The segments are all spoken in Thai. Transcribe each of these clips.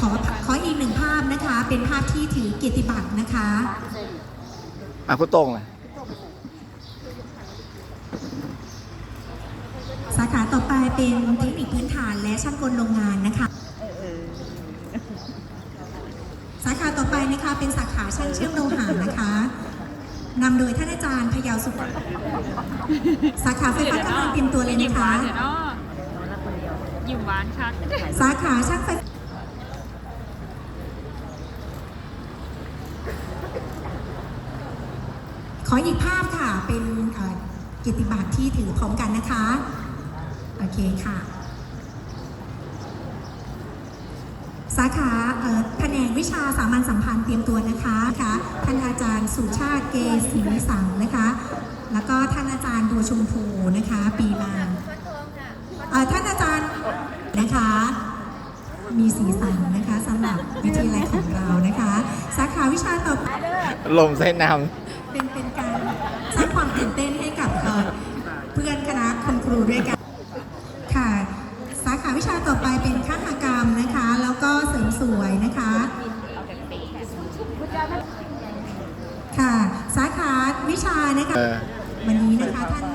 ขอขออีกหนึ่งภาพนะคะ เป็นภาพที่ถือเกียรติบัตรนะคะ อะคุณตรงเลยสาขาต่อไปเป็นเทคนิคพื้นฐานและช่างกลโรงงานนะคะ สาขาต่อไปนะคะเป็นสาขาช่างเชื่อมโลหะนะคะนำโดยท่านอาจารย์พยาวสุขสาขาไฟฟ้ากำลังเตรียมตัวเลยยิ้มนะหวาคะนเดี๋ยวเนาะยิ้มหวานคักสาขาช่างไฟ ขออีกภาพค่ะ เป็นเกียรติบัตรที่ถือพร้อมกันนะคะ โอเคค่ะ สาขาแผนกวิชาสามัญสัมพันธ์เตรียมตัวนะคะค่ะท่านอาจารย์สุชาติเกศรีสังนะคะ แล้วก็ท่านอาจารย์บัวชมพูนะคะ ปีลาท่านอาจารย์นะคะ มีสีสันนะคะสำหรับวิทยาลัยของเรานะคะ สาขาวิชาต่อลมเส้นน้ เป็นเป็นการสร้างความตื่นเต้นให้กับเพื่อนคณะคุณครูด้วยกันค่ะ สาขาวิชาต่อไปเป็นคหกรรมนะคะ แล้วก็เสริมสวยนะคะ ค่ะ สาขาวิชานะคะวันนี้นะคะท่าน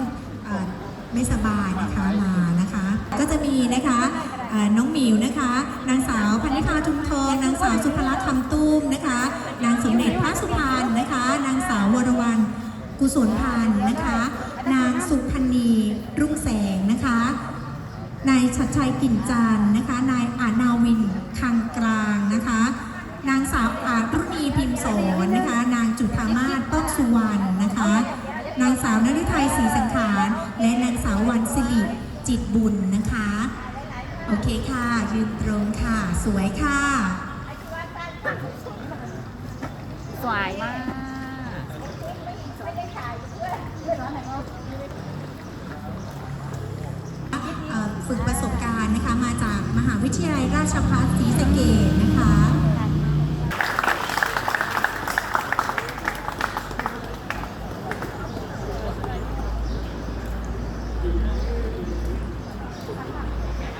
ไม่สบายนะคะมานะคะ ก็จะมีนะคะน้องหมิวนะคะ นางสาวพันธิพาทุมทอง นางสาวสุภลักษณ์คำตุ้มนะคะ นางสมเด็จพระสุพรรณนะคะ กุศลพันธ์นะคะ นางสุพันนีรุ่งแสงนะคะ นายชัดชัยกิ่นจันนะคะ นายอานาวินคังกลางนะคะ นางสาวอารุณีพิมพ์สอนนะคะ นางจุธามาศต้นสุวรรณนะคะ นางสาวนฤทัยศรีสังขาร และนางสาววันสิริจิตบุญนะคะ โอเคค่ะ ยืนตรงค่ะ สวยค่ะ สวยมาก เอ่อฝึกประสบการณ์นะคะ มาจากมหาวิ ทยาลัยราชภัฏศรีสะเกษนะคะ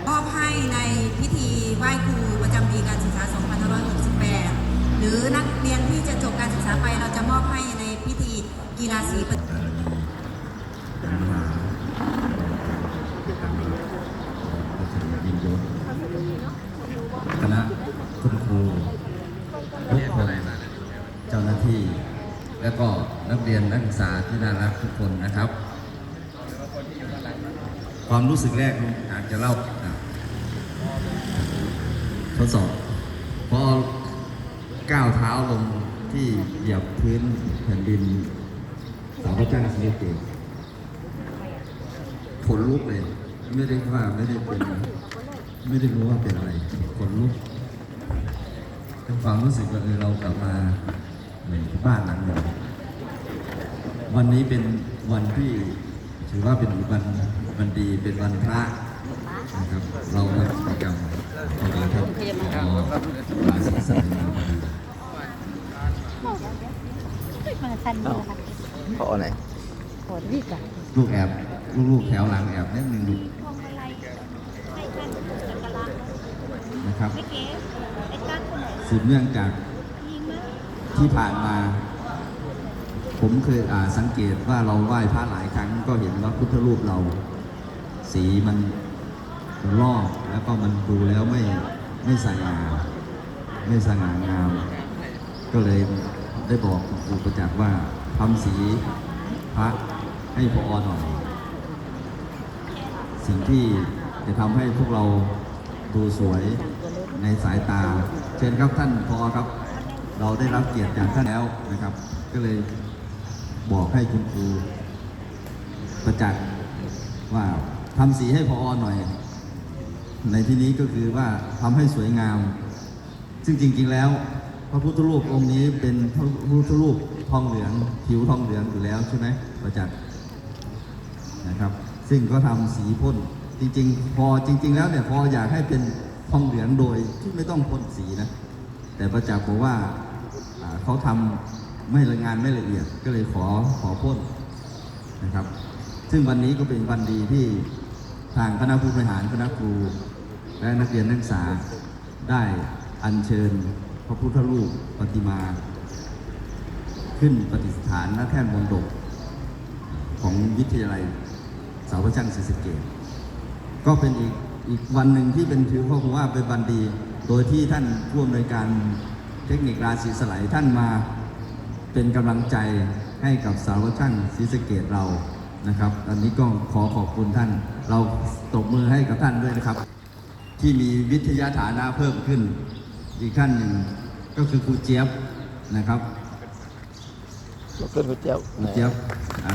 มอบให้ในพิธีไหว้ครูประจำปีการศึกษา 2568 หรือนักเรียนที่จะจบการศึกษาไปเราจะมอบให้ในพิธีกีฬาสีประ คณะคุณครูทุกคนเจ้าหน้าที่ แล้วก็นักเรียนนักศึกษาที่น่ารักทุกคนนะครับ ความรู้สึกแรกอาจจะเล่าทดสอบพอก้าวเท้าลงที่เหยียบพื้นแผ่นดินสาวพระเจ้าสิริกิติ์ขนลุกเลย ไม่ได้ว่าไม่ได้เป็น ไม่ได้รู้ว่าเป็นอะไรขนลุกเป็นความรู้สึกว่าเออเรากลับมา ในบ้านหลังหนึ่งวันนี้เป็นวันที่ถือว่าเป็นวันวันดีเป็นวันพระนะครับ เราทำกิจกรรมของเราทำขอมาสีสันมาพอดีมานเอ้าพอไหนผลวิกะลูกแอบลูกๆแถวหลังแอบนิดนึงดูนะครับไม่งคนไหนสืบเนื่องจาก ที่ผ่านมา ผมเคยสังเกตว่าเราไหว้พระหลายครั้งก็เห็นว่าพุทธรูปเรา สีมันลอกแล้วก็มันดูแล้วไม่ไม่สง่าไม่สง่างาม ก็เลยได้บอกคุณครูประจักษ์ว่าทำสีพระให้พอหน่อย สิ่งที่จะทำให้พวกเราดูสวยในสายตา เชิญครับท่านพอครับ เราได้รับเกียรติจากท่านแล้วนะครับ ก็เลยบอกให้คุณครูประจักษ์ว่าทำสีให้พอหน่อย ในที่นี้ก็คือว่าทำให้สวยงาม ซึ่งจริง ๆแล้ว พระพุทธรูปองค์นี้เป็นพระพุทธรูปทองเหลืองผิวทองเหลืองอยู่แล้วใช่ไหมประจักษ์นะครับ ซึ่งก็ทำสีพ่นจริง ๆ พอจริง ๆ แล้วเนี่ยพออยากให้เป็นทองเหลืองโดยที่ไม่ต้องพ่นสีนะ แต่ประจักษ์บอกว่าเขาทำไม่ละงานไม่ละเอียดก็เลยขอขอพ่นนะครับ ซึ่งวันนี้ก็เป็นวันดีที่ทางคณะผู้บริหารคณะครู และนักเรียนนักศึกษาได้อัญเชิญพระพุทธรูปปฏิมา ขึ้นประดิษฐานณแท่นมนดบของวิทยาลัยสาวช่างศรีสเกษก็เป็นอีกอีกวันหนึ่งที่เป็นถือว่าผมว่าเป็นวันดี โดยที่ท่านผู้อำนวยการเทคนิคราศีสไลยท่านมาเป็นกำลังใจให้กับสาวช่างศรีสะเกษเรานะครับ อันนี้ก็ขอขอบคุณท่าน เราตบมือให้กับท่านด้วยนะครับ ที่มีวิทยาฐานะเพิ่มขึ้น อีกท่านหนึ่งก็คือครูเจี๊ยบนะครับรถเพื่อนคุณเจี๊ยบครูเจี๊ยบอ่า